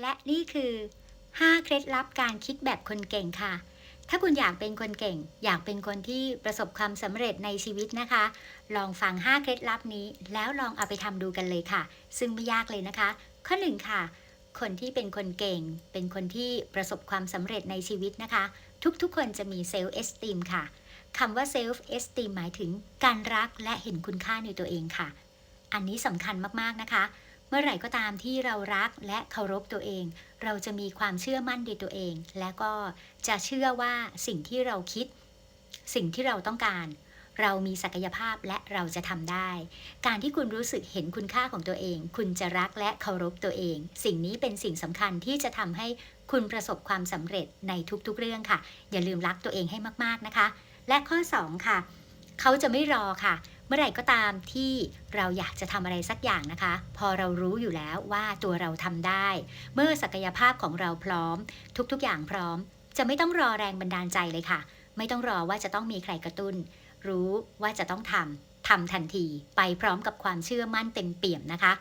และนี่คือ 5 เคล็ดลับการคิดแบบคนเก่งค่ะ ถ้าคุณอยากเป็นคนเก่ง อยากเป็นคนที่ประสบความสำเร็จในชีวิตนะคะ ลองฟัง 5 เคล็ดลับนี้ แล้วลองเอาไปทำดูกันเลยค่ะ ซึ่งไม่ยากเลยนะคะ ข้อ1ค่ะ คนที่เป็นคนเก่ง เป็นคนที่ประสบความสำเร็จในชีวิตนะคะ ทุกๆ คนจะมีเซลฟ์เอสติมค่ะคำว่าเซลฟ์เอสติมหมายถึงการรักและเห็นคุณค่าในตัวเองค่ะ อันนี้สำคัญมากๆนะคะ เมื่อไหร่ก็ตามที่เรารักและเคารพตัวเอง เราจะมีความเชื่อมั่นในตัวเอง และก็จะเชื่อว่าสิ่งที่เราคิด สิ่งที่เราต้องการ เรามีศักยภาพและเราจะทำได้ การที่คุณรู้สึกเห็นคุณค่าของตัวเอง คุณจะรักและเคารพตัวเอง สิ่งนี้เป็นสิ่งสำคัญที่จะทำให้คุณประสบความสำเร็จในทุกๆเรื่องค่ะ อย่าลืมรักตัวเองให้มากๆนะคะ และข้อ 2 ค่ะ เขาจะไม่รอค่ะ มื่อไหร่ก็ตามที่เราอยากจะทำอะไรสักอย่างนะคะ พอเรารู้อยู่แล้วว่าตัวเราทำได้ เมื่อศักยภาพของเราพร้อม ทุกๆอย่างพร้อม จะไม่ต้องรอแรงบันดาลใจเลยค่ะ ไม่ต้องรอว่าจะต้องมีใครกระตุ้น รู้ว่าจะต้องทำทำทันที ไปพร้อมกับความเชื่อมั่นเต็มเปี่ยมนะคะ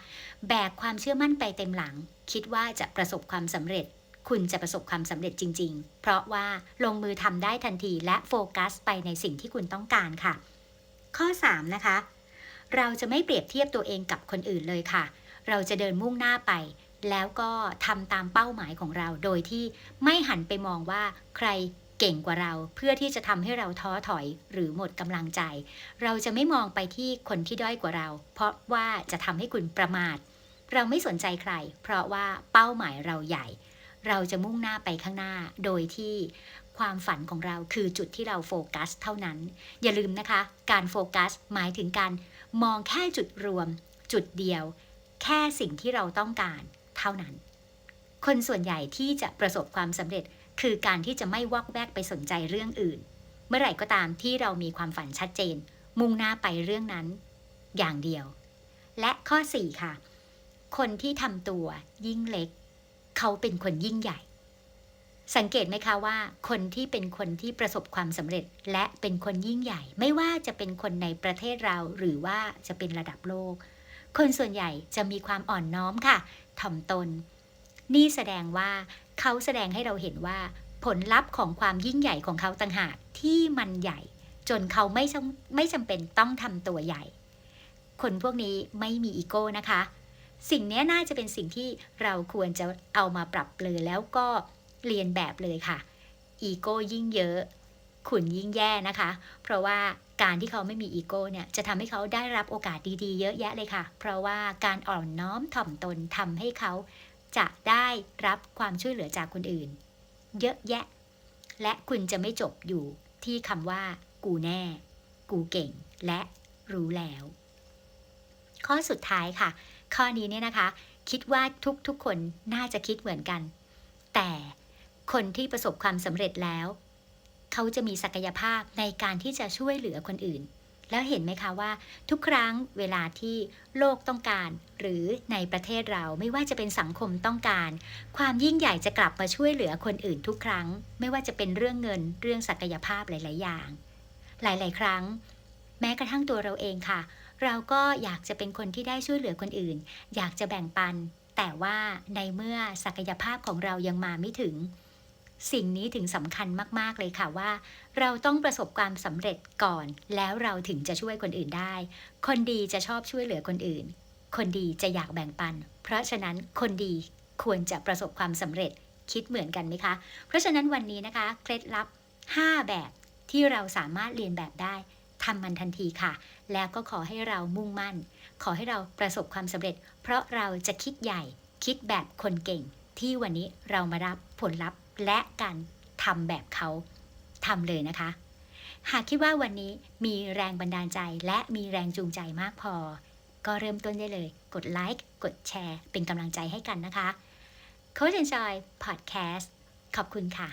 แบกความเชื่อมั่นไปเต็มหลัง คิดว่าจะประสบความสำเร็จคุณจะประสบความสำเร็จจริง ๆ เพราะว่าลงมือทำได้ทันทีและโฟกัสไปในสิ่งที่คุณต้องการค่ะ ข้อ 3 นะคะ เราจะไม่เปรียบเทียบตัวเองกับคนอื่นเลยค่ะ เราจะเดินมุ่งหน้าไป แล้วก็ทำตามเป้าหมายของเรา โดยที่ไม่หันไปมองว่าใครเก่งกว่าเราเพื่อที่จะทำให้เราท้อถอยหรือหมดกำลังใจ เราจะไม่มองไปที่คนที่ด้อยกว่าเรา เพราะว่าจะทำให้คุณประมาท เราไม่สนใจใคร เพราะว่าเป้าหมายเราใหญ่ เราจะมุ่งหน้าไปข้างหน้า โดยที่ ความฝันของเราคือจุดที่เราโฟกัสเท่านั้น อย่าลืมนะคะ การโฟกัสหมายถึงการมองแค่จุดรวม จุดเดียว แค่สิ่งที่เราต้องการเท่านั้น คนส่วนใหญ่ที่จะประสบความสำเร็จคือการที่จะไม่วอกแวกไปสนใจเรื่องอื่น เมื่อไหร่ก็ตามที่เรามีความฝันชัดเจน มุ่งหน้าไปเรื่องนั้น อย่างเดียว และข้อ 4 ค่ะ คนที่ทำตัวยิ่งเล็ก เขาเป็นคนยิ่งใหญ่ สังเกตไหมคะว่า คนที่เป็นคนที่ประสบความสำเร็จ และเป็นคนยิ่งใหญ่ ไม่ว่าจะเป็นคนในประเทศเราหรือว่าจะเป็นระดับโลก คนส่วนใหญ่จะมีความอ่อนน้อมค่ะ ถ่อมตน นี่แสดงว่าเขาแสดงให้เราเห็นว่า ผลลัพธ์ของความยิ่งใหญ่ของเขาต่างหากที่มันใหญ่ จนเขาไม่จำไม่จำเป็นต้องทำตัวใหญ่ คนพวกนี้ไม่มีอีโก้นะคะ สิ่งนี้น่าจะเป็นสิ่งที่เราควรจะเอามาปรับเลยแล้วก็ เรียนแบบเลยค่ะ อีโก้ยิ่งเยอะ ขุนยิ่งแย่นะคะ เพราะว่าการที่เขาไม่มีอีโก้เนี่ยจะทำให้เขาได้รับโอกาสดีๆ เยอะแยะเลยค่ะ เพราะว่าการอ่อนน้อมถ่อมตนทำให้เขาจะได้รับความช่วยเหลือจากคนอื่น เยอะแยะ และคุณจะไม่จบอยู่ที่คำว่า กูแน่ กูเก่ง และรู้แล้ว ข้อสุดท้ายค่ะ ข้อนี้เนี่ยนะคะ คิดว่าทุกๆคนน่าจะคิดเหมือนกัน แต่ คนที่ประสบความสำเร็จแล้ว เขาจะมีศักยภาพในการที่จะช่วยเหลือคนอื่น แล้วเห็นไหมคะว่าทุกครั้งเวลาที่โลกต้องการ หรือในประเทศเราไม่ว่าจะเป็นสังคมต้องการ ความยิ่งใหญ่จะกลับมาช่วยเหลือคนอื่นทุกครั้ง ไม่ว่าจะเป็นเรื่องเงินเรื่องศักยภาพหลาย ๆ อย่าง หลาย ๆ ครั้ง แม้กระทั่งตัวเราเองค่ะ เราก็อยากจะเป็นคนที่ได้ช่วยเหลือคนอื่น อยากจะแบ่งปันแต่ว่าในเมื่อศักยภาพของเรายังมาไม่ถึง สิ่งนี้ถึงสำคัญมาก ๆ เลยค่ะว่า เราต้องประสบความสำเร็จก่อน แล้วเราถึงจะช่วยคนอื่นได้ คนดีจะชอบช่วยเหลือคนอื่น คนดีจะอยากแบ่งปัน เพราะฉะนั้นคนดีควรจะประสบความสำเร็จคิดเหมือนกันไหมคะ เพราะฉะนั้นวันนี้นะคะ เคล็ดลับ 5 แบบที่เราสามารถเรียนแบบได้ทำมันทันทีค่ะ แล้วก็ขอให้เรามุ่งมั่น ขอให้เราประสบความสำเร็จ เพราะเราจะคิดใหญ่คิดแบบคนเก่ง ที่วันนี้เรามารับผลลัพธ์และการทำแบบเขาทำเลยนะคะ หากคิดว่าวันนี้มีแรงบันดาลใจและมีแรงจูงใจมากพอ ก็เริ่มต้นได้เลย กดไลค์กดแชร์ เป็นกำลังใจให้กันนะคะ Coach Enjoy Podcast ขอบคุณค่ะ